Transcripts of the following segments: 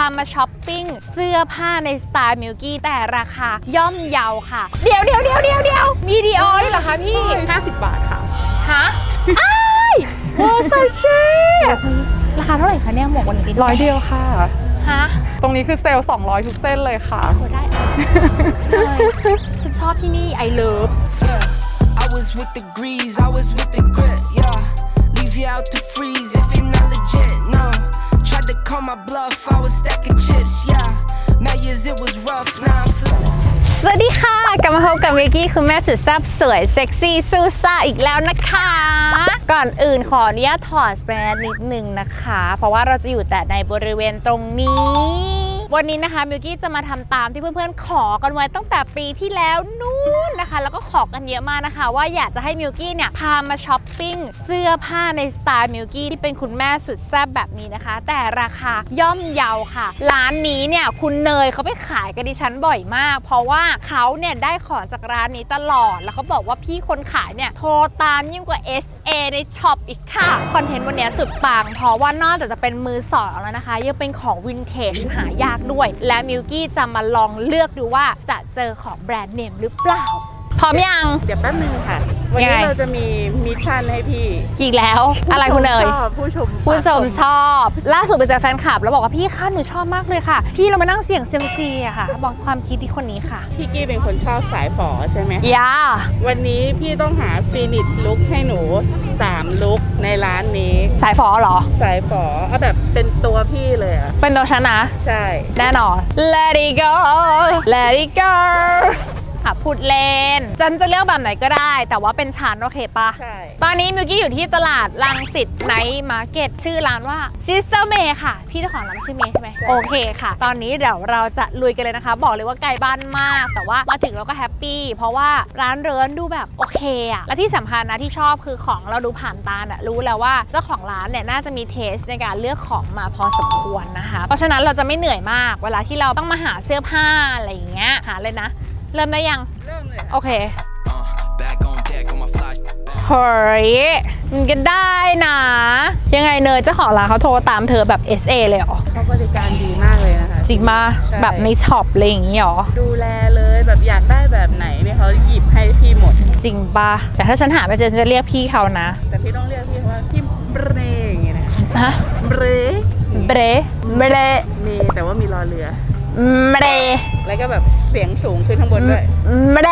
ามาช้อปปิ้งเสื้อผ้าในสไตล์มิลกี้แต่ราคาย่อมเยาค่ะ เดี๋ยวเดี๋ยวเดี๋ยวเดี๋ยวเดี๋ยวมีดีออด้วยเหรอคะพี่50 บาทค่ะ ฮะอ้ายโวซาเช่ราคาเท่าไหร่คะเนี่ยหมวกวันนี้ร้อยเดียวค่ะ ฮะตรงนี้คือเซลล์200 ทุกเส้นเลยค่ะ โหได้ได้ฉันชอบที่นี่ไอเลิฟ I was with the grease, I was with the grit, yeah. Leave you out to freeze if you're not legit, no. Had to call my bluff, I was stacking chips, yeah. Mad years it was rough, now I'm flipping. สวัสดีค่ะ กลับมาพบกับวิกกี้คุณแม่สุดแซ่บสวยเซ็กซี่ซูซ่าอีกแล้วนะคะ ก่อนอื่นขออนุญาตถอดสแปรดนิดนึงนะคะ เพราะว่าเราจะอยู่แต่ในบริเวณตรงนี้ วันนี้นะคะมิวกี้จะมาทำตามที่เพื่อนๆขอกันไว้ตั้งแต่ปีที่แล้วนู่นนะคะ แล้วก็ขอกันเยอะมากนะคะ ว่าอยากจะให้มิวกี้เนี่ยพามาช้อปปิ้งเสื้อผ้าในสไตล์มิวกี้ที่เป็นคุณแม่สุดแซ่บแบบนี้นะคะ แต่ราคาย่อมเยาค่ะ ร้านนี้เนี่ยคุณเนยเขาไปขายกับดิฉันบ่อยมาก เพราะว่าเขาเนี่ยได้ของจากร้านนี้ตลอด แล้วเขาบอกว่าพี่คนขายเนี่ยโทรตามยิ่งกว่า SA ในช็อปอีกค่ะคอนเทนต์วันนี้สุดปังเพราะว่านอกจากจะเป็นมือสองแล้วนะคะ ยังเป็นของวินเทจหายากด้วย และมิวกี้จะมาลองเลือกดูว่าจะเจอของแบรนด์เนมหรือเปล่า ร้อมยัง เดี๋ยวแป๊บนึงค่ะ วันยังนี้ไง เราจะมีมิชชั่นให้พี่อีกแล้ว อะไรคุณเนยผู้ชมผู้ชมชอบล่าสุดไปเจอแฟนคลับ แล้วบอกว่าพี่คะหนูชอบมากเลยค่ะ พี่เรามานั่งเสี่ยงเซียมซีอะค่ะ บอกความคิดที่คนนี้ค่ะพี่กี้เป็นคนชอบสายฝอใช่ไหมยาวันนี้พี่ต้องหาฟินิชลุกให้หนู3ลุกในร้านนี้ สายฟอเหรอ สายฝอเอาแบบเป็นตัวพี่เลยอะเป็นตัวฉันนะ ใช่ แน่นอน Let it go Let it go อะพูดเล่นจันจะเลือกแบบไหนก็ได้ แต่ว่าเป็นฉันโอเคปะใช่ ตอนนี้มิวกี้อยู่ที่ตลาดลังสิตไนท์มาร์เก็ตชื่อร้านว่า Sister May ค่ะ พี่เจ้าของร้านชื่อเมย์ใช่ไหมโอเคค่ะ ตอนนี้เดี๋ยวเราจะลุยกันเลยนะคะ บอกเลยว่าไกลบ้านมาก แต่ว่ามาถึงเราก็แฮปปี้เพราะว่าร้านเรินดูแบบโอเคอะและที่สำคัญนะที่ชอบคือของเราดูผ่านตาอะรู้แล้วว่าเจ้าของร้านเนี่ยน่าจะมีเทสในการเลือกของมาพอสมควรนะคะ เพราะฉะนั้นเราจะไม่เหนื่อยมาก เวลาที่เราต้องมาหาเสื้อผ้าอะไรอย่างเงี้ยหาเลยนะ เริ่มได้ยัง เริ่มเลย โอเค Uh, back on deck on my fly. เฮ้ยมันก็ได้นะ ยังไงเนยเจ้าของร้านเขาโทรตามเธอแบบ SA เลยเหรอเขาบริการดีมากเลยนะคะ จริงมาใช่แบบในช็อปอะไรอย่างงี้เหรอ ดูแลเลยแบบอยากได้แบบไหนเนี่ยเขาหยิบให้พี่หมด จริงปะแต่ถ้าฉันหาไม่เจอฉันจะเรียกพี่เขานะ แต่พี่ต้องเรียกพี่ว่าพี่เบรอย่างเงี้ยนะฮะเบรเบรเบรเมแต่ว่ามีรอเรือเบรแล้วก็แบบ เสียงสูงขึ้นข้างบนด้วยเบร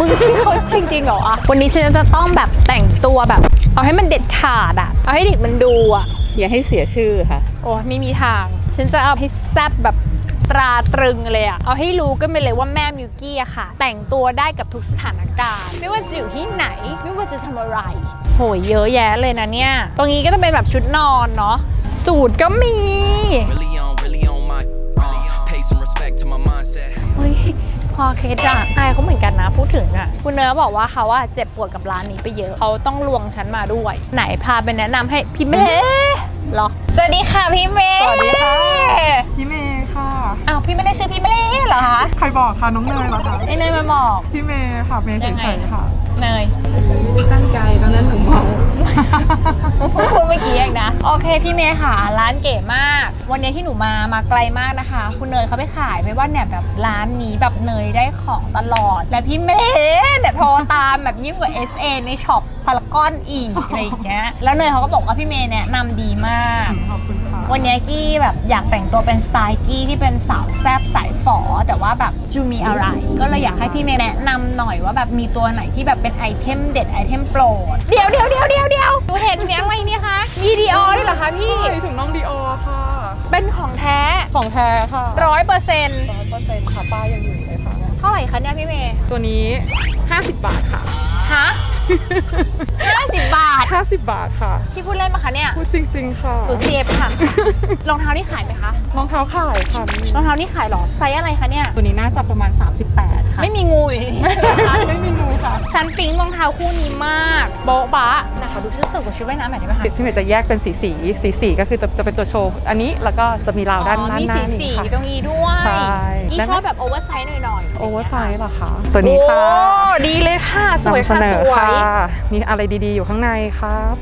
มึงชื่อเขาจริงๆเหรออะวันนี้ฉันจะต้องแบบแต่งตัวแบบ เอาให้มันเด็ดขาดอะเอาให้เด็กมันดูอะอย่าให้เสียชื่อค่ะ โอ้ยไม่มีทาง ฉันจะเอาให้แซบแบบตราตรึงเลยอะเอาให้รู้กันไปเลยว่าแม่มิวกี้อะค่ะ แต่งตัวได้กับทุกสถานการณ์ ไม่ว่าจะอยู่ที่ไหน ไม่ว่าจะทำอะไร โหยเยอะแยะเลยนะเนี่ย ตรงนี้ก็จะเป็นแบบชุดนอนเนาะ สูตรก็มี Really on, really on my. Uh, pay some respect to my mindset. เฮ้ยพอเคสอะอายเขาเหมือนกันนะพูดถึงอะคุณเนื้อบอกว่าเขาอะเจ็บปวดกับร้านนี้ไปเยอะเขาต้องลวงฉันมาด้วย ไหนพาไปแนะนำให้พี่เมย์เหรอ สวัสดีค่ะพี่เมย์สวัสดีค่ะพี่เมย์ค่ะอ้าวพี่ไม่ได้ชื่อพี่เมย์เหรอคะใครบอกคะน้องเนยเหรอคะไอ้เนยมาบอกพี่เมย์ค่ะเมย์ยังไงเฉยๆค่ะ เนยไม่ได้ตั้งใจตอนนั้นหนูเมา พูดเมื่อกี้เองนะ โอเคพี่เมย์ค่ะ ร้านเก๋มาก วันนี้ที่หนูมามาไกลมากนะคะ คุณเนยเขาไปขายไม่ว่าเนี่ยแบบร้านนี้แบบเนยได้ของตลอด และพี่เมย์แบบโทรตามแบบยิ่งกว่า SA ในช็อปพารากอนอีกอะไรอย่างเงี้ยแล้วเนยเขาก็บอกว่าพี่เมย์แนะนำดีมาก ขอบคุณค่ะ วันนี้กี้แบบอยากแต่งตัวเป็นสไตล์กี้ที่เป็นสาวแซบสายฝอ แต่ว่าแบบจูมีอะไร ก็เลยอยากให้พี่เมย์แนะนำหน่อยว่าแบบมีตัวไหนที่แบบเป็นไอเทมเด็ดไอเทมโปรดเดี๋ยวเดี๋ยวเดี๋ยวเดี๋ยวเดี๋ยวดูเห็นเนี้ยอะไรเนี่ยคะมีดีออด้วยเหรอคะพี่ ใช่ถุงน้องดีโอค่ะ เป็นของแท้ของแท้ค่ะร้อยเปอร์เซ็นต์ร้อยเปอร์เซ็นต์ค่ะป้ายยังอยู่เลยค่ะ เท่าไหร่คะเนี่ยพี่เมย์ตัวนี้ 50 บาทค่ะ ฮะห้าสิบบาท 50 บาทค่ะ พี่พูดเล่นมาคะเนี่ยพูดจริง ๆ ค่ะหนูเซฟค่ะ รองเท้านี่ขายไหมคะ รองเท้าขายค่ะมีรองเท้านี่ขายเหรอ ไซส์อะไรคะเนี่ย ตัวนี้น่าจะประมาณ 38 ค่ะ ไม่มีงูอยู่ในนี้ใช่ไหมคะไม่มีงูค่ะ ฉันปิ๊งรองเท้าคู่นี้มาก โบ๊ะบะนะคะดูชุดสูทกับชุดว่ายน้ำหน่อยได้ไหมคะ พี่เมย์จะแยกเป็นสีสีสีสีก็คือจะจะเป็นตัวโชว์ อันนี้แล้วก็จะมีราวด้านอ๋อด้านมีหน้าสีนี่สีค่ะตรงนี้ด้วยใช่ยี่ได้ไหมชอบแบบโอเวอร์ไซส์หน่อยๆ โอเวอร์ไซส์เหรอคะ ตัวนี้ค่ะโอ้ดีเลยค่ะ สวยค่ะนำเนสอวย มีอะไรดีๆอยู่ข้างในครับ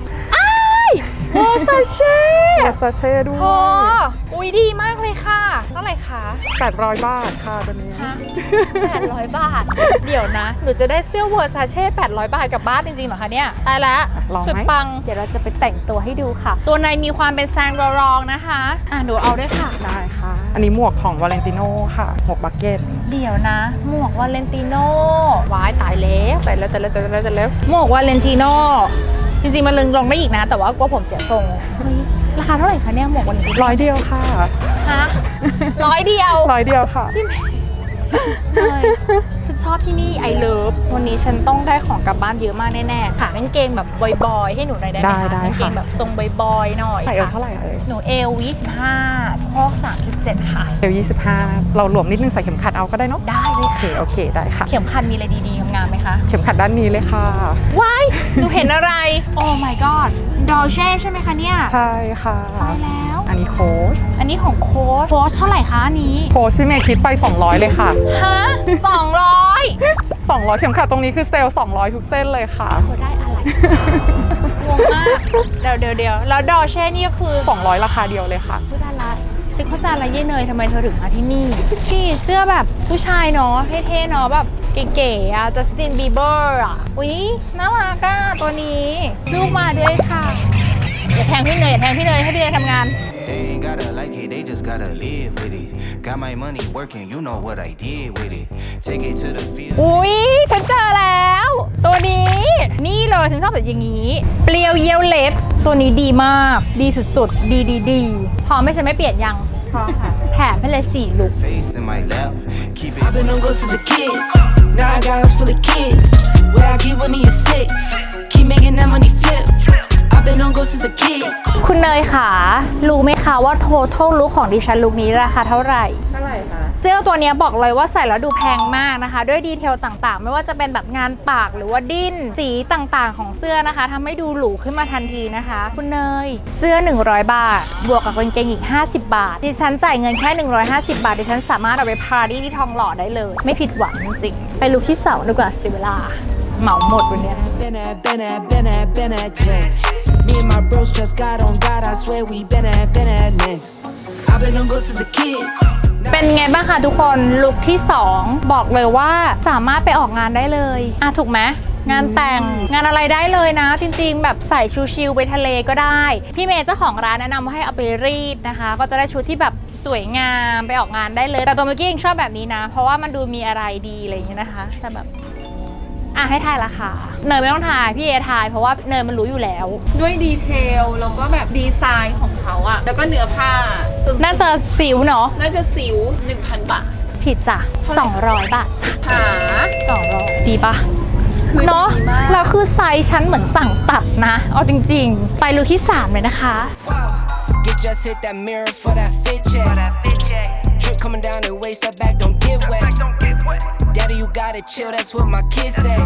โอ้ซาเช่ซาเช่ด้วโอ้ยอุ้ยดีมากเลยค่ะเท่าไหร่คะ 800 บาทค่ะตัวนี้ฮะ800 บาท เดี๋ยวนะ หนูจะได้เสื้อเวอร์ซาเช่800 บาทกลับบ้านจริงๆเหรอคะเนี่ยตายแล้วลองไหม สุดปัง เดี๋ยวเราจะไปแต่งตัวให้ดูค่ะ ตัวในมีความเป็นแซงรองนะคะ อะหนูเอาด้วยค่ะ ได้ค่ะ อันนี้หมวกของวาเลนติโนค่ะ หมวกบักเก็ตเดี๋ยวนะ หมวกวาเลนติโน่วายตายแล้วตายแล้วตายแล้วตายแล้วตายแล้วหมวกวาเลนติโน่ จริงๆมันลึงลงได้อีกนะ แต่ว่ากลัวผมเสียทรงเฮ้ยราคาเท่าไหร่คะเนี่ยหมวกวาเลนติโน่ร้อยเดียวค่ะฮะร้อยเดียวร้อยเดียวค่ะเลยฉันชอบที่นี่ไอเลิฟวันนี้ฉันต้องได้ของกลับบ้านเยอะมากแน่ๆค่ะกางเกงแบบบอยๆให้หนูหน่อยได้ไหมได้คะได้กางเกงค่ะ แบบทรงบอยๆหน่อยใส่เอวค่ะเท่าไหร่เอ่ยหนูเอล25 สะโพก37 ค่ะ เอว25 เราหลวมนิดนึงใส่เข็มขัดเอาก็ได้เนาะได้เลยโอเคค่ะ โอเคได้ค่ะ เข็มขัดมีอะไรดีๆงามๆไหมคะเข็มขัดด้านนี้เลยค่ะ ว้ายหนูเห็นอะไร โอ้ my god ดอเช่ใช่ไหมคะเนี่ยใช่ค่ะ ตายแล้ว อันนี้โค้ชอันนี้ของโค้ชโค้ชเท่าไหร่คะอันนี้โค้ชพี่เมย์คิดไป 200 เลยค่ะ ฮะ200 200 เข็มขัดตรงนี้คือเซลล์200 ทุกเส้นเลยค่ะ เขาได้อะไรงงมาก เดี๋ยวเดี๋ยวเดี๋ยวแล้วดอเช่นี่ก็คือ 200 ราคาเดียวเลยค่ะ ผู้ดารา ฉันเข้าใจอะไรเย่เนยทำไมเธอถึงมาที่นี่พี่เสื้อแบบผู้ชายเนาะเท่ๆเนาะแบบเก๋ๆอะจัสตินบีเบอร์อะอุ๊ยน่ารักอะตัวนี้ ลูกมาด้วยค่ะ อย่าแทงพี่เนยอย่าแทงพี่เนยให้พี่เนยทำงาน They ain't gotta like it, they just gotta live with it. Got my money working, you know what I did with it. Take it to the field. อุ๊ย ฉันเจอแล้ว ตัวนี้ นี่เลยฉันชอบแบบอย่างนี้ เปลียวเยลเล็บ ตัวนี้ดีมาก ดีสุดๆ ดีดีดีพร้อมไหม่ฉันไม่เปลี่ยนยังพร้อมค่ะ แถมให้เลยสี่ลุก Face in my lap, keep it. I've been on go since a kid. Now I got house full of kids. Where I get when you sick. Keep making that money flip. I've been on go since a kid. คุณเนยค่ะ รู้ไหมคะว่าโทท l ลุคของดิฉันลุคนี้ราคาเท่าไหร่ เท่าไหร่คะ เสื้อตัวเนี้ยบอกเลยว่าใส่แล้วดูแพงมากนะคะ ด้วยดีเทลต่างๆ ไม่ว่าจะเป็นแบบงานปากหรือว่าดิ้น สีต่างๆ ของเสื้อนะคะทำให้ดูหรูขึ้นมาทันทีนะคะ คุณเนย เสื้อ 100 บาท บวกกับกางเกงอีก 50 บาท ดิฉันจ่ายเงินแค่ 150 บาท ดิฉันสามารถเอาไปพาร์ตี้ที่ทองหล่อได้เลย ไม่ผิดหวังจริงๆ ไปลุคที่เสาดีกว่าเสียเวลาเหมาหมดวันเนี้ย Been at, been at, been at, been at checks. Bros just got on God, I swear we been at, been at next. I've been on go since a kid. เป็นไงบ้างคะทุกคนลุคที่ 2 บอกเลยว่าสามารถไปออกงานได้เลยอะถูกไหมงานแต่งงานอะไรได้เลยนะ จริงๆ แบบใส่ชิวๆไปทะเลก็ได้ พี่เมย์เจ้าของร้านแนะนำว่าให้เอาไปรีดนะคะ ก็จะได้ชุดที่แบบสวยงามไปออกงานได้เลย แต่ตัวเมื่อกี้ยังชอบแบบนี้นะ เพราะว่ามันดูมีอะไรดีอะไรอย่างเงี้ยนะคะแต่แบบ อะให้ทายราคาเนยไม่ต้องทายพี่เอทายเพราะว่าเนยมันรู้อยู่แล้ว ด้วยดีเทลแล้วก็แบบดีไซน์ของเขาอะแล้วก็เนื้อผ้าตึงน่าจะสิวเนาะน่าจะสิว 1,000 บาท ผิดจ้ะ200 บาทจ้ะหา200ดีปะคือเนาะดีมาก แล้วคือไซส์ฉันเหมือนสั่งตัดนะ เอาจริงๆ ไปลุคที่ 3 เลยนะคะ Get just hit that mirror for that fit check. Drip coming down the waist, that back don't get wet. Daddy, you gotta chill, that's what my kids say.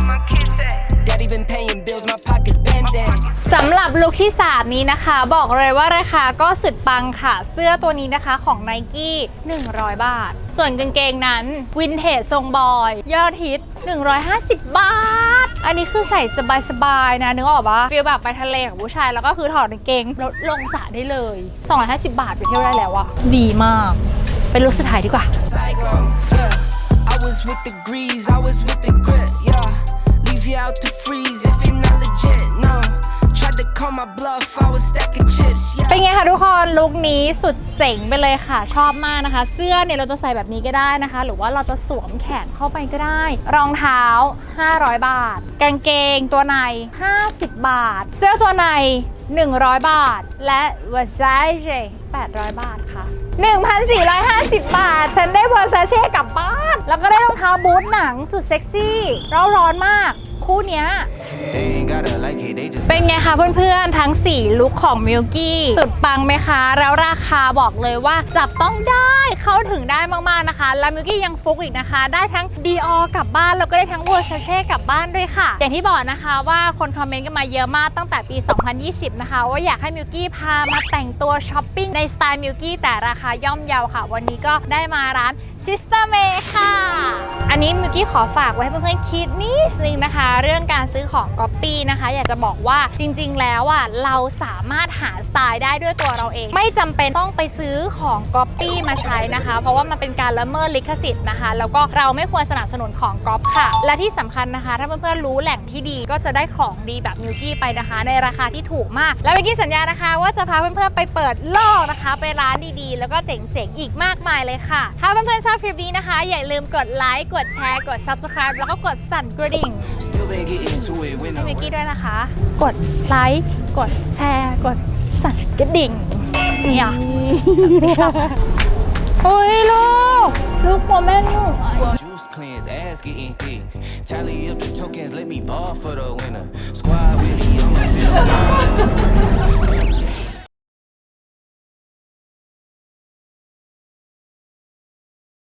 Daddy been paying bills, my pockets bending. สำหรับลุคที่3นี้นะคะ บอกเลยว่าราคาก็สุดปังค่ะ เสื้อตัวนี้นะคะของ n i กี้100 บาท ส่วนกางเกงนั้นวินเทจทรงบอย ยอดฮิต 150 บาท อันนี้คือใส่สบายๆนะ นึกออกปะฟีลแบบไปทะเลกับผู้ชาย แล้วก็คือถอดกางเกงแล้วลงสระได้เลย 250 บาทไปเที่ยวได้แล้วอะดีมาก เป็นลุคสุดท้ายดีกว่า Cyclone, yeah. I was with the grease, I was with the grit, yeah. Leave you out to freeze if you're not legit, no. Tried to call my bluff, I was stacking chips, yeah. เป็นไงคะทุกคนลุคนี้สุดเจ๋งไปเลยค่ะ ชอบมากนะคะ เสื้อเนี่ยเราจะใส่แบบนี้ก็ได้นะคะ หรือว่าเราจะสวมแขนเข้าไปก็ได้ รองเท้า 500 บาท กางเกงตัวใน 50 บาท เสื้อตัวใน 100 บาท และวอร์ซาเช่800 บาทค่ะ 1,450 บาท ฉันได้วอร์ซาเช่กลับบ้าน แล้วก็ได้รองเท้าบูทหนังสุดเซ็กซี่ร้อนร้อนมาก คู่เนี้ย They ain't gotta like it, they just เป็นไงคะเพื่อนๆ ทั้ง 4 ลุคของมิลกี้สุดปังไหมคะ แล้วราคาบอกเลยว่าจับต้องได้เข้าถึงได้มากๆนะคะ และมิลกี้ยังฟุกอีกนะคะ ได้ทั้งดีออกลับบ้าน แล้วก็ได้ทั้งเวอร์ชาเช่กลับบ้านด้วยค่ะ อย่างที่บอกนะคะว่าคนคอมเมนต์กันมาเยอะมากตั้งแต่ปี 2020 นะคะ ว่าอยากให้มิลกี้พามาแต่งตัวช้อปปิ้งในสไตล์มิลกี้แต่ราคาย่อมเยาค่ะ วันนี้ก็ได้มาร้านซิส นนี้มิวกี้ขอฝากไว้ให้เพื่อนๆคิดนิดนึงนะคะ เรื่องการซื้อของก๊อปปี้นะคะ อยากจะบอกว่าจริงๆ แล้วอะเราสามารถหาสไตล์ได้ด้วยตัวเราเอง ไม่จำเป็นต้องไปซื้อของก๊อปปี้มาใช้นะคะ เพราะว่ามันเป็นการละเมิดลิขสิทธิ์นะคะ แล้วก็เราไม่ควรสนับสนุนของก๊อปค่ะ และที่สำคัญนะคะ ถ้าเพื่อนๆรู้แหล่งที่ดีก็จะได้ของดีแบบมิวกี้ไปนะคะ ในราคาที่ถูกมาก แล้วมิวกี้สัญญานะคะ ว่าจะพาเพื่อนๆไปเปิดโลกนะคะ ไปร้านดีๆ แล้วก็เจ๋งๆอีกมากมายเลยค่ะ ถ้าเพื่อนๆชอบคลิปนี้นะคะ อย่าลืมกดไลค์กดแชร์ กด subscribe แล้วก็กดสั่นกระดิ่ง Still been getting to it when ให้ I'm มิกกี้ด้วยนะคะ กดไลค์กดแชร์ กดสั่นกระดิ่งเนี่ยโอ้ยลูก ลูกโมแม่หนู Juice cleanse, ass getting thick. Tally up the tokens, let me ball for the winner. Squad with me, I'ma feel